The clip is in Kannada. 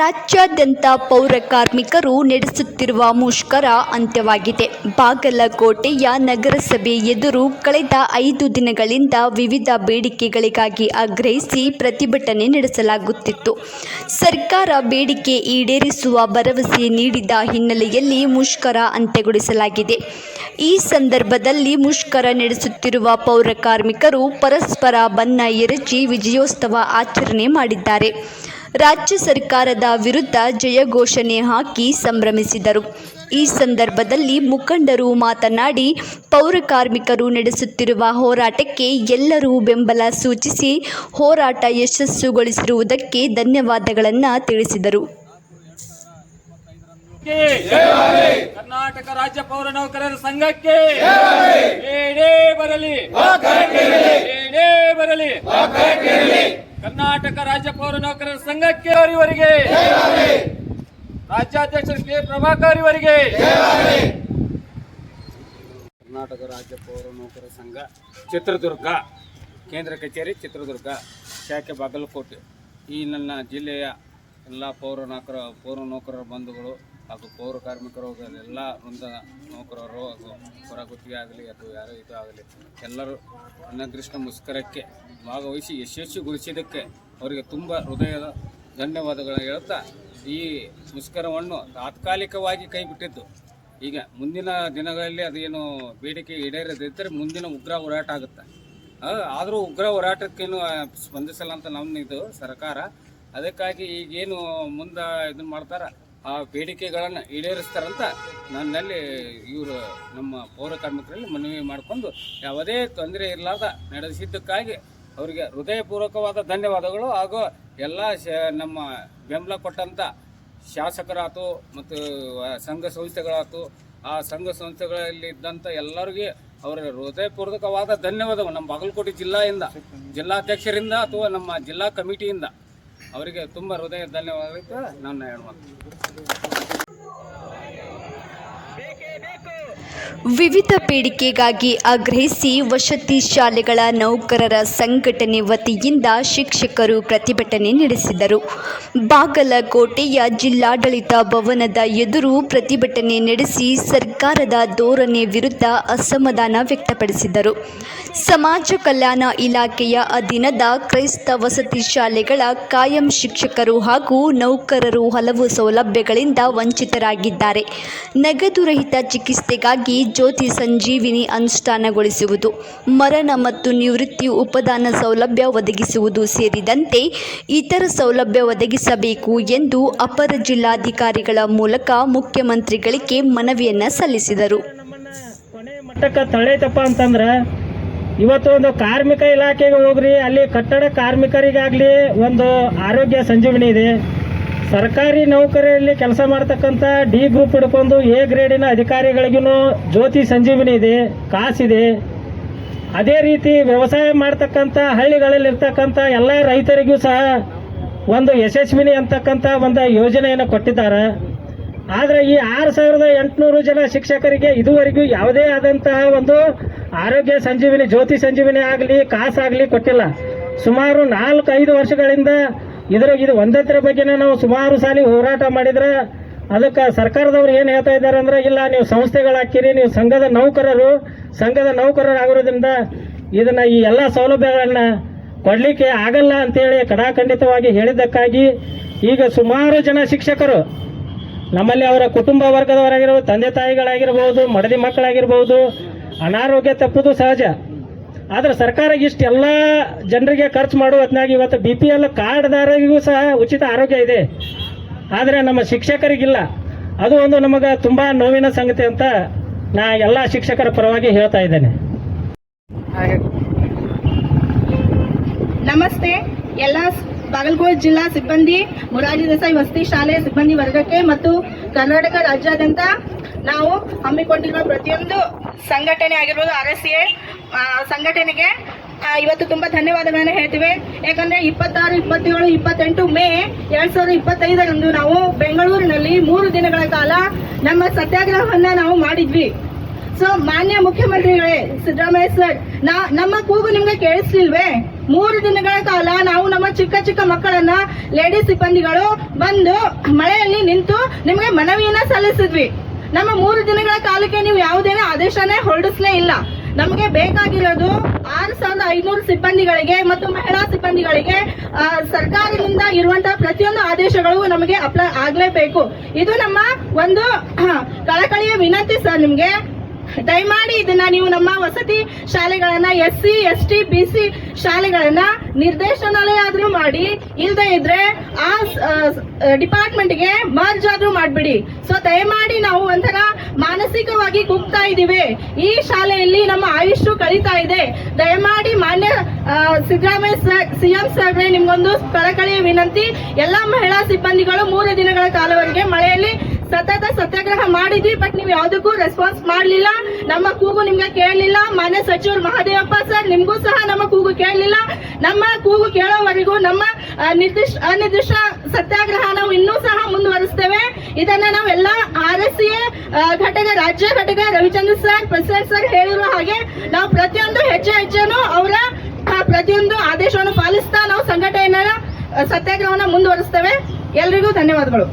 ರಾಜ್ಯಾದ್ಯಂತ ಪೌರ ಕಾರ್ಮಿಕರು ನಡೆಸುತ್ತಿರುವ ಮುಷ್ಕರ ಅಂತ್ಯವಾಗಿದೆ. ಬಾಗಲಕೋಟೆಯ ನಗರಸಭೆ ಎದುರು ಕಳೆದ ಐದು ದಿನಗಳಿಂದ ವಿವಿಧ ಬೇಡಿಕೆಗಳಿಗಾಗಿ ಆಗ್ರಹಿಸಿ ಪ್ರತಿಭಟನೆ ನಡೆಸಲಾಗುತ್ತಿತ್ತು. ಸರ್ಕಾರ ಬೇಡಿಕೆ ಈಡೇರಿಸುವ ಭರವಸೆ ನೀಡಿದ ಹಿನ್ನೆಲೆಯಲ್ಲಿ ಮುಷ್ಕರ ಅಂತ್ಯಗೊಳಿಸಲಾಗಿದೆ. ಈ ಸಂದರ್ಭದಲ್ಲಿ ಮುಷ್ಕರ ನಡೆಸುತ್ತಿರುವ ಪೌರ ಕಾರ್ಮಿಕರು ಪರಸ್ಪರ ಬಣ್ಣ ಎರಚಿ ವಿಜಯೋತ್ಸವ ಆಚರಣೆ ಮಾಡಿದ್ದಾರೆ. ರಾಜ್ಯ ಸರ್ಕಾರದ ವಿರುದ್ಧ ಜಯಘೋಷಣೆ ಹಾಕಿ ಸಂಭ್ರಮಿಸಿದರು. ಈ ಸಂದರ್ಭದಲ್ಲಿ ಮುಖಂಡರು ಮಾತನಾಡಿ ಪೌರಕಾರ್ಮಿಕರು ನಡೆಸುತ್ತಿರುವ ಹೋರಾಟಕ್ಕೆ ಎಲ್ಲರೂ ಬೆಂಬಲ ಸೂಚಿಸಿ ಹೋರಾಟ ಯಶಸ್ಸುಗೊಳಿಸಿರುವುದಕ್ಕೆ ಧನ್ಯವಾದಗಳನ್ನು ತಿಳಿಸಿದರು. ಕರ್ನಾಟಕ ರಾಜ್ಯ ಪೌರ ನೌಕರರ ಸಂಘಕ್ಕೆ ಬರಲಿ ಬರಲಿ ಕರ್ನಾಟಕ ರಾಜ್ಯ ಪೌರ ನೌಕರರ ಸಂಘಕ್ಕೆ ಅವರಿವರಿಗೆ. ರಾಜ್ಯಾಧ್ಯಕ್ಷ ಕೆ. ಪ್ರಭಾಕರ್ ಇವರಿಗೆ ಕರ್ನಾಟಕ ರಾಜ್ಯ ಪೌರ ನೌಕರರ ಸಂಘ, ಚಿತ್ರದುರ್ಗ, ಕೇಂದ್ರ ಕಚೇರಿ, ಚಿತ್ರದುರ್ಗ, ಶಾಖೆ ಬಾಗಲಕೋಟೆ. ಈ ನನ್ನ ಜಿಲ್ಲೆಯ ಎಲ್ಲ ಪೌರ ನೌಕರ, ಪೌರ ನೌಕರರ ಬಂಧುಗಳು ಹಾಗೂ ಪೌರ ಕಾರ್ಮಿಕರು ಎಲ್ಲ ವೃಂದ ನೌಕರರು ಹಾಗೂ ಹೊರಗುತ್ತಿಗೆ ಆಗಲಿ ಅಥವಾ ಯಾರೋ ಇದು ಆಗಲಿ ಎಲ್ಲರೂ ಅನ್ನಕೃಷ್ಣ ಮುಷ್ಕರಕ್ಕೆ ಭಾಗವಹಿಸಿ ಯಶಸ್ವಿಗೊಳಿಸಿದ್ದಕ್ಕೆ ಅವರಿಗೆ ತುಂಬ ಹೃದಯದ ಧನ್ಯವಾದಗಳನ್ನು ಹೇಳ್ತಾ ಈ ಮುಷ್ಕರವನ್ನು ತಾತ್ಕಾಲಿಕವಾಗಿ ಕೈಬಿಟ್ಟಿದ್ದು. ಈಗ ಮುಂದಿನ ದಿನಗಳಲ್ಲಿ ಅದೇನು ಬೇಡಿಕೆ ಈಡೇರದಿದ್ದರೆ ಮುಂದಿನ ಉಗ್ರ ಹೋರಾಟ ಆಗುತ್ತೆ. ಆದರೂ ಉಗ್ರ ಹೋರಾಟಕ್ಕೇನು ಸ್ಪಂದಿಸಲ್ಲ ಅಂತ ನಮ್ಮ ಇದು ಸರ್ಕಾರ. ಅದಕ್ಕಾಗಿ ಈಗೇನು ಮುಂದೆ ಇದನ್ನು ಮಾಡ್ತಾರ? ಆ ಬೇಡಿಕೆಗಳನ್ನು ಈಡೇರಿಸ್ತಾರಂತ ನನ್ನಲ್ಲಿ ಇವರು ನಮ್ಮ ಪೌರ ಕಾರ್ಮಿಕರಲ್ಲಿ ಮನವಿ ಮಾಡಿಕೊಂಡು ಯಾವುದೇ ತೊಂದರೆ ಇರಲಾರ್ದ ನಡೆಸಿದ್ದಕ್ಕಾಗಿ ಅವರಿಗೆ ಹೃದಯಪೂರ್ವಕವಾದ ಧನ್ಯವಾದಗಳು ಹಾಗೂ ಎಲ್ಲ ನಮ್ಮ ಬೆಂಬಲ ಕೊಟ್ಟಂಥ ಶಾಸಕರಾತು ಮತ್ತು ಸಂಘ ಸಂಸ್ಥೆಗಳಾತು, ಆ ಸಂಘ ಸಂಸ್ಥೆಗಳಲ್ಲಿ ಇದ್ದಂಥ ಎಲ್ಲರಿಗೆ ಅವರ ಹೃದಯಪೂರ್ವಕವಾದ ಧನ್ಯವಾದಗಳು. ನಮ್ಮ ಬಾಗಲಕೋಟೆ ಜಿಲ್ಲೆಯಿಂದ ಜಿಲ್ಲಾಧ್ಯಕ್ಷರಿಂದ ಅಥವಾ ನಮ್ಮ ಜಿಲ್ಲಾ ಕಮಿಟಿಯಿಂದ. ಅವರಿಗೆ ತುಂಬ ಹೃದಯ ಧನ್ಯವಾದ ನನ್ನ ಹೇಳ್ಬೇಕು ವಿವಿಧ ಬೇಡಿಕೆಗಾಗಿ ಆಗ್ರಹಿಸಿ ವಸತಿ ಶಾಲೆಗಳ ನೌಕರರ ಸಂಘಟನೆ ವತಿಯಿಂದ ಶಿಕ್ಷಕರು ಪ್ರತಿಭಟನೆ ನಡೆಸಿದರು. ಬಾಗಲಕೋಟೆಯ ಜಿಲ್ಲಾಡಳಿತ ಭವನದ ಎದುರು ಪ್ರತಿಭಟನೆ ನಡೆಸಿ ಸರ್ಕಾರದ ಧೋರಣೆ ವಿರುದ್ಧ ಅಸಮಾಧಾನ ವ್ಯಕ್ತಪಡಿಸಿದರು. ಸಮಾಜ ಕಲ್ಯಾಣ ಇಲಾಖೆಯ ಅಧೀನದ ಕ್ರೈಸ್ತ ವಸತಿ ಶಾಲೆಗಳ ಕಾಯಂ ಶಿಕ್ಷಕರು ಹಾಗೂ ನೌಕರರು ಹಲವು ಸೌಲಭ್ಯಗಳಿಂದ ವಂಚಿತರಾಗಿದ್ದಾರೆ. ನಗದು ರಹಿತ ಚಿಕಿತ್ಸೆಗಾಗಿ ಜ್ಯೋತಿ ಸಂಜೀವಿನಿ ಅನುಷ್ಠಾನಗೊಳಿಸುವುದು, ಮರಣ ಮತ್ತು ನಿವೃತ್ತಿ ಉಪದಾನ ಸೌಲಭ್ಯ ಒದಗಿಸುವುದು ಸೇರಿದಂತೆ ಇತರ ಸೌಲಭ್ಯ ಒದಗಿಸಬೇಕು ಎಂದು ಅಪರ ಜಿಲ್ಲಾಧಿಕಾರಿಗಳ ಮೂಲಕ ಮುಖ್ಯಮಂತ್ರಿಗಳಿಗೆ ಮನವಿಯನ್ನು ಸಲ್ಲಿಸಿದರು. ಅಂತಂದ್ರ ಇವತ್ತು ಒಂದು ಕಾರ್ಮಿಕ ಇಲಾಖೆಗೆ ಹೋಗ್ರಿ, ಅಲ್ಲಿ ಕಟ್ಟಡ ಕಾರ್ಮಿಕರಿಗಾಗಲಿ ಒಂದು ಆರೋಗ್ಯ ಸಂಜೀವನಿ ಇದೆ. ಸರ್ಕಾರಿ ನೌಕರಿಯಲ್ಲಿ ಕೆಲಸ ಮಾಡ್ತಕ್ಕಂಥ ಡಿ ಗ್ರೂಪ್ ಹಿಡ್ಕೊಂಡು ಎ ಗ್ರೇಡಿನ ಅಧಿಕಾರಿಗಳಿಗೂ ಜ್ಯೋತಿ ಸಂಜೀವಿನಿ ಇದೆ ಕಾಸಿದೆ ಅದೇ ರೀತಿ ವ್ಯವಸಾಯ ಮಾಡ್ತಕ್ಕಂಥ ಹಳ್ಳಿಗಳಲ್ಲಿರ್ತಕ್ಕಂಥ ಎಲ್ಲ ರೈತರಿಗೂ ಸಹ ಒಂದು ಯಶಸ್ವಿನಿ ಅಂತಕ್ಕಂಥ ಒಂದು ಯೋಜನೆಯನ್ನು ಕೊಟ್ಟಿದ್ದಾರೆ. ಆದರೆ ಈ ಆರು ಸಾವಿರದ ಎಂಟುನೂರು ಜನ ಶಿಕ್ಷಕರಿಗೆ ಇದುವರೆಗೂ ಯಾವುದೇ ಆದಂತಹ ಒಂದು ಆರೋಗ್ಯ ಸಂಜೀವಿನಿ, ಜ್ಯೋತಿ ಸಂಜೀವಿನಿ ಆಗಲಿ ಕಾಸಾಗಲಿ ಕೊಟ್ಟಿಲ್ಲ. ಸುಮಾರು ನಾಲ್ಕು ಐದು ವರ್ಷಗಳಿಂದ ಇದರ ಇದು ಒಂದತ್ರ ಬಗ್ಗೆನೇ ನಾವು ಸುಮಾರು ಸಾಲಿ ಹೋರಾಟ ಮಾಡಿದ್ರೆ ಅದಕ್ಕೆ ಸರ್ಕಾರದವ್ರು ಏನು ಹೇಳ್ತಾ ಇದ್ದಾರೆ ಅಂದ್ರೆ, ಇಲ್ಲ, ನೀವು ಸಂಸ್ಥೆಗಳು ಹಾಕಿರಿ, ನೀವು ಸಂಘದ ನೌಕರರು, ಸಂಘದ ನೌಕರರಾಗಿರೋದ್ರಿಂದ ಇದನ್ನ ಈ ಎಲ್ಲ ಸೌಲಭ್ಯಗಳನ್ನ ಕೊಡ್ಲಿಕ್ಕೆ ಆಗಲ್ಲ ಅಂತೇಳಿ ಕಡಾಖಂಡಿತವಾಗಿ ಹೇಳಿದ್ದಕ್ಕಾಗಿ ಈಗ ಸುಮಾರು ಜನ ಶಿಕ್ಷಕರು, ನಮ್ಮಲ್ಲಿ ಅವರ ಕುಟುಂಬ ವರ್ಗದವರಾಗಿರ್ಬೋದು, ತಂದೆ ತಾಯಿಗಳಾಗಿರ್ಬೋದು, ಮಡದಿ ಮಕ್ಕಳಾಗಿರ್ಬೋದು, ಅನಾರೋಗ್ಯ ತಪ್ಪುದು ಸಹಜ. ಆದ್ರೆ ಸರ್ಕಾರ ಇಷ್ಟೆಲ್ಲ ಜನರಿಗೆ ಖರ್ಚು ಮಾಡುವ ಹೊತ್ನಾಗ ಇವತ್ತು ಬಿ ಪಿ ಎಲ್ ಕಾರ್ಡ್ದಾರರಿಗೂ ಸಹ ಉಚಿತ ಆರೋಗ್ಯ ಇದೆ. ಆದರೆ ನಮ್ಮ ಶಿಕ್ಷಕರಿಗಿಲ್ಲ. ಅದು ಒಂದು ನಮಗೆ ತುಂಬ ನೋವಿನ ಸಂಗತಿ ಅಂತ ನಾ ಎಲ್ಲ ಶಿಕ್ಷಕರ ಪರವಾಗಿ ಹೇಳ್ತಾ ಇದ್ದೇನೆ. ನಮಸ್ತೆ. ಎಲ್ಲ ಬಾಗಲಕೋಟೆ ಜಿಲ್ಲಾ ಸಿಬ್ಬಂದಿ, ಮುರಾರ್ಜಿ ದೇಸಾಯಿ ವಸತಿ ಶಾಲೆ ಸಿಬ್ಬಂದಿ ವರ್ಗಕ್ಕೆ ಮತ್ತು ಕರ್ನಾಟಕ ರಾಜ್ಯಾದ್ಯಂತ ನಾವು ಹಮ್ಮಿಕೊಂಡಿರುವ ಪ್ರತಿಯೊಂದು ಸಂಘಟನೆ ಆಗಿರ್ಬೋದು ಆರ್ ಎಸ್ ಎ ಸಂಘಟನೆಗೆ ಇವತ್ತು ತುಂಬಾ ಧನ್ಯವಾದಗಳನ್ನು ಹೇಳ್ತೀವಿ. ಯಾಕಂದ್ರೆ ಇಪ್ಪತ್ತಾರು, ಇಪ್ಪತ್ತೇಳು, ಇಪ್ಪತ್ತೆಂಟು ಮೇ ಎರಡ್ ಸಾವಿರದ ಇಪ್ಪತ್ತೈದರಂದು ನಾವು ಬೆಂಗಳೂರಿನಲ್ಲಿ ಮೂರು ದಿನಗಳ ಕಾಲ ನಮ್ಮ ಸತ್ಯಾಗ್ರಹವನ್ನ ನಾವು ಮಾಡಿದ್ವಿ. ಸೊ ಮಾನ್ಯ ಮುಖ್ಯಮಂತ್ರಿಗಳೇ, ಸಿದ್ದರಾಮಯ್ಯ ಸರ್ ನಾ, ನಮ್ಮ ಕೂಗು ನಿಮ್ಗೆ ಕೇಳಿಸ್ಲಿಲ್ವೇ? ಮೂರು ದಿನಗಳ ಕಾಲ ನಾವು ನಮ್ಮ ಚಿಕ್ಕ ಚಿಕ್ಕ ಮಕ್ಕಳನ್ನ ಲೇಡೀಸ್ ಸಿಬ್ಬಂದಿಗಳು ಬಂದು ಮಳೆಯಲ್ಲಿ ನಿಂತು ನಿಮ್ಗೆ ಮನವಿಯನ್ನ ಸಲ್ಲಿಸಿದ್ವಿ. ನಮ್ಮ ಮೂರು ದಿನಗಳ ಕಾಲಕ್ಕೆ ನೀವು ಯಾವುದೇನೇ ಆದೇಶನೇ ಹೊರಡಿಸ್ಲೇ ಇಲ್ಲ. ನಮಗೆ ಬೇಕಾಗಿರೋದು ಆರು ಸಾವಿರದ ಐನೂರು ಸಿಬ್ಬಂದಿಗಳಿಗೆ ಮತ್ತು ಮಹಿಳಾ ಸಿಬ್ಬಂದಿಗಳಿಗೆ ಸರ್ಕಾರದಿಂದ ಇರುವಂತಹ ಪ್ರತಿಯೊಂದು ಆದೇಶಗಳು ನಮಗೆ ಅಪ್ಲೈ ಆಗಲೇಬೇಕು. ಇದು ನಮ್ಮ ಒಂದು ಕಳಕಳಿಯ ವಿನಂತಿ ಸರ್ ನಿಮ್ಗೆ. ದಯಮಾಡಿ ಇದನ್ನ ನೀವು ನಮ್ಮ ವಸತಿ ಶಾಲೆಗಳನ್ನ S C S T B C ಶಾಲೆಗಳನ್ನ ನಿರ್ದೇಶನಾಲಯ ಆದ್ರೂ ಮಾಡಿ ಇಲ್ಲದೆ ಇದ್ರೆ ಆ ಡಿಪಾರ್ಟ್ಮೆಂಟ್ಗೆ ಮರ್ಜ್ ಆದ್ರೂ ಮಾಡ್ಬಿಡಿ. ಸೊ ದಯಮಾಡಿ ನಾವು ಒಂಥರ ಮಾನಸಿಕವಾಗಿ ಕುಗ್ತಾ ಇದೀವಿ. ಈ ಶಾಲೆಯಲ್ಲಿ ನಮ್ಮ ಆಯುಷು ಕಳೀತಾ ಇದೆ. ದಯಮಾಡಿ ಮಾನ್ಯ ಸಿದ್ದರಾಮಯ್ಯ ಸಿಎಂ ಸಾಹೇಬ್ರೆ ನಿಮ್ಗೊಂದು ಕಳಕಳಿಯ ವಿನಂತಿ. ಎಲ್ಲಾ ಮಹಿಳಾ ಸಿಬ್ಬಂದಿಗಳು ಮೂರು ದಿನಗಳ ಕಾಲವರೆಗೆ ಮಳೆಯಲ್ಲಿ ಸತತ ಸತ್ಯಾಗ್ರಹ ಮಾಡಿದ್ವಿ ಬಟ್ ನೀವು ಯಾವುದಕ್ಕೂ ರೆಸ್ಪಾನ್ಸ್ ಮಾಡಲಿಲ್ಲ. ನಮ್ಮ ಕೂಗು ನಿಮ್ಗೆ ಕೇಳಲಿಲ್ಲ. ಮಾನ್ಯ ಸಚಿವರು ಮಹಾದೇವಪ್ಪ ಸರ್, ನಿಮ್ಗೂ ಸಹ ನಮ್ಮ ಕೂಗು ಕೇಳಲಿಲ್ಲ. ನಮ್ಮ ಕೂಗು ಕೇಳೋವರೆಗೂ ನಮ್ಮ ನಿರ್ದಿಷ್ಟ, ಅನಿರ್ದಿಷ್ಟ ಸತ್ಯಾಗ್ರಹ ನಾವು ಇನ್ನೂ ಸಹ ಮುಂದುವರಿಸ್ತೇವೆ. ಇದನ್ನ ನಾವೆಲ್ಲ ಆರ್ ಎಸ್ ಎ ಘಟಕ, ರಾಜ್ಯ ಘಟಕ, ರವಿಚಂದ್ರ ಸರ್, ಪ್ರೆಸಿಡೆಂಟ್ ಸರ್ ಹೇಳಿರುವ ಹಾಗೆ ನಾವು ಪ್ರತಿಯೊಂದು ಹೆಜ್ಜೆ ಹೆಜ್ಜೆನೂ ಅವರ ಪ್ರತಿಯೊಂದು ಆದೇಶವನ್ನು ಪಾಲಿಸ್ತಾ ನಾವು ಸಂಘಟನೆಯ ಸತ್ಯಾಗ್ರಹವನ್ನು ಮುಂದುವರಿಸ್ತೇವೆ. ಎಲ್ರಿಗೂ ಧನ್ಯವಾದಗಳು.